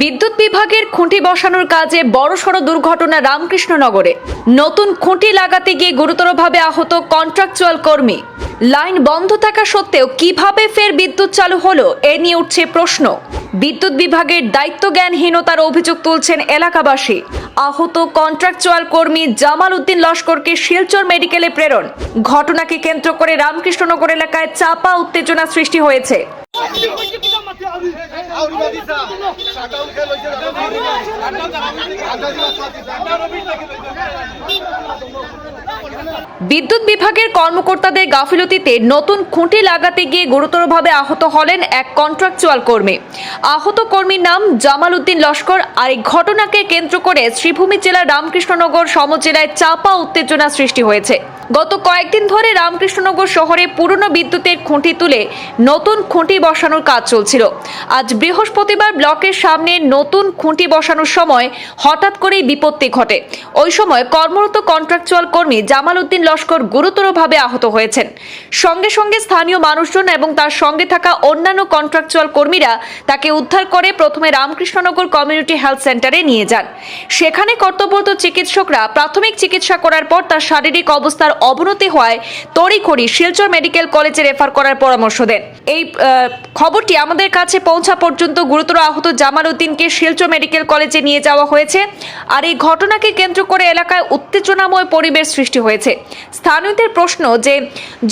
বিদ্যুৎ বিভাগের খুঁটি বসানোর কাজে বড়সড় দুর্ঘটনা রামকৃষ্ণনগরে। নতুন খুঁটি লাগাতে গিয়ে গুরুতরভাবে আহত কন্ট্রাকচুয়াল কর্মী। লাইন বন্ধ থাকা সত্ত্বেও কীভাবে ফের বিদ্যুৎ চালু হলো এ নিয়ে উঠছে প্রশ্ন। বিদ্যুৎ বিভাগের দায়িত্ব জ্ঞানহীনতার অভিযোগ তুলছেন এলাকাবাসী। আহত কন্ট্রাকচুয়াল কর্মী জামাল উদ্দিন লস্করকে শিলচর মেডিকেলে প্রেরণ। ঘটনাকে কেন্দ্র করে রামকৃষ্ণনগর এলাকায় চাপা উত্তেজনা সৃষ্টি হয়েছে। বিদ্যুৎ বিভাগের কর্মকর্তাদের গাফিলতিতে নতুন খুঁটি লাগাতে গিয়ে গুরুতরভাবে আহত হলেন এক কন্ট্রাকচুয়াল কর্মী। আহত কর্মীর নাম জামাল উদ্দিন লস্কর আর এই ঘটনাকে কেন্দ্র করে শ্রীভূমি জেলার রামকৃষ্ণনগর সমজেলায় চাপা উত্তেজনা সৃষ্টি হয়েছে। গত কয়েকদিন ধরে রামকৃষ্ণনগর শহরে পুরনো বিদ্যুতের খুঁটি তুলে নতুন খুঁটি বসানোর কাজ চলছিল। আজ বৃহস্পতিবার ব্লকের সামনে নতুন খুঁটি বসানোর সময় হঠাৎ করেই বিপত্তি ঘটে। ওই সময় কর্মরত কন্ট্রাকচুয়াল কর্মী জামাল উদ্দিন লস্কর গুরুতরভাবে আহত হয়েছেন। সঙ্গে সঙ্গে স্থানীয় মানুষজন এবং তার সঙ্গে থাকা অন্যান্য কন্ট্রাকচুয়াল কর্মীরা তাকে উদ্ধার করে প্রথমে রামকৃষ্ণনগর কমিউনিটি হেলথ সেন্টারে নিয়ে যান। সেখানে কর্তব্যরত চিকিৎসকরা প্রাথমিক চিকিৎসা করার পর তার শারীরিক অবস্থার অবনতি হওয়ায় তড়িঘড়ি শিলচর মেডিকেল কলেজে রেফার করার পরামর্শ দেন। এই খবরটি আমাদের কাছে পৌঁছা পর্যন্ত গুরুতর আহত জামাল উদ্দিনকে শিলচর মেডিকেল কলেজে নিয়ে যাওয়া হয়েছে আর এই ঘটনাকে কেন্দ্র করে এলাকায় উত্তেজনাময় পরিবেশ সৃষ্টি হয়েছে। স্থানীয়দের প্রশ্ন যে,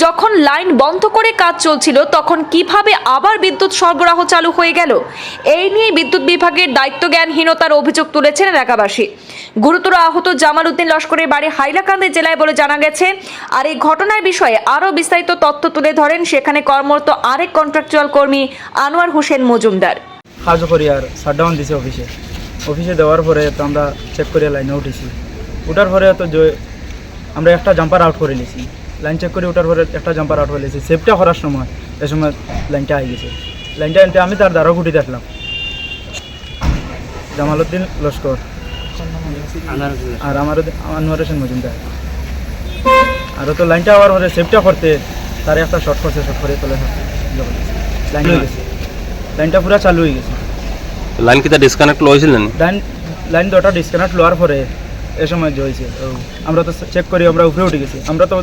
যখন লাইন বন্ধ করে কাজ চলছিল, তখন কীভাবে আবার বিদ্যুৎ সরবরাহ চালু হয়ে গেল? এই নিয়ে বিদ্যুৎ বিভাগের দায়িত্বজ্ঞানহীনতার অভিযোগ তুলেছেন এলাকাবাসী। গুরুতর আহত জামাল উদ্দিন লস্করের বাড়ি হাইলাকান্দি জেলায় বলে জানা গেছে। আর এই ঘটনার বিষয়ে আরও বিস্তারিত তথ্য তুলে ধরেন সেখানে কর্মরত আরেক কন্ট্রাকচুয়াল কর্মী আনোয়ার হোসেন মজুমদার। কাজ করি আর শাটডাউন দিছে অফিসে অফিসে দেওয়ার পরে তো আমরা চেক করে লাইনে উঠেছি। উঠার পরে তো আমরা একটা জাম্পার আউট করে নিয়েছি। লাইন চেক করে উঠার পরে একটা জাম্পার আউট করে নিয়েছি। সেফটা করার সময়, এ সময় লাইনটা আই গেছে। লাইনটা এনতে আমি তার দ্বারা গুটি দেখলাম জামালউদ্দিন লস্কর। আর আমার আনোয়ার হোসেন মজুমদার। আর তো লাইনটা হওয়ার পরে সেফটা করতে তার একটা শর্ট করছে শর্ট করে তোলে লাইন হয়ে গেছে। লাইনটা পুরো চালু হয়ে গেছে। লাইন কিতা ডিসকানেক্ট লইছিলেন লাইন লাইন দুটা ডিসকানেক্ট লওয়ার পরে এ সময় যে হয়েছে। আমরা তো চেক করি আমরা উপরে উঠে গেছি। আমরা তো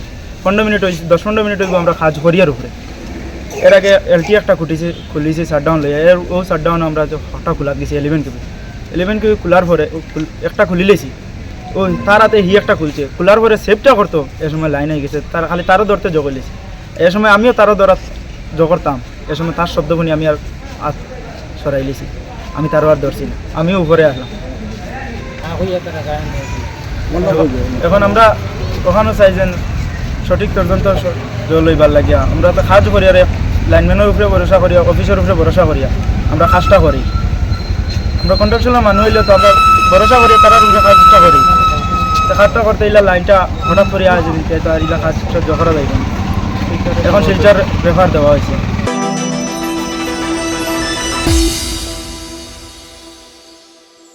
পনেরো মিনিট হয়েছে দশ পনেরো মিনিট হইব আমরা কাজ করি আর উপরে। এর আগে এলটি একটা খুটিছি খুলিছে শাটডাউন লই এর ও শাটডাউন আমরা যে হঠাৎ খোলা গেছি এলেভেন কেবি এলেভেন কেবি খোলার পরে একটা খুলি লেছি। ও তার হাতে হি একটা খুলছে। খোলার পরে সেফটা করতো। এ সময় লাইন হয়ে গেছে। তার খালি তারও ধরতে জগলিছি এ সময় আমিও তারও ধরা জগরতাম এ সময় তার শব্দ শুনি আমি আর সরাই লিছি। আমি তারও আর ধরছি না। আমিও উপরে আসলাম। এখন আমরা কখনো চাইছেন সঠিক তদন্ত লইবার লাগিয়া। আমরা তো কাজ করি আর লাইনম্যানের উপরে ভরসা করি অফিসের উপরে ভরসা করিয়া আমরা কাজটা করি। আমরা কন্ট্রাকচুয়াল মানুষ হইলে তো আমরা ভরসা করি তারা রুখে কাজটা করি কাজটা করতে ইলা লাইনটা হঠাৎ করে আজ তো আর ইলা কাজটা সহ্য যাইবেন এখন শিলচার ব্যবহার দেওয়া হয়েছে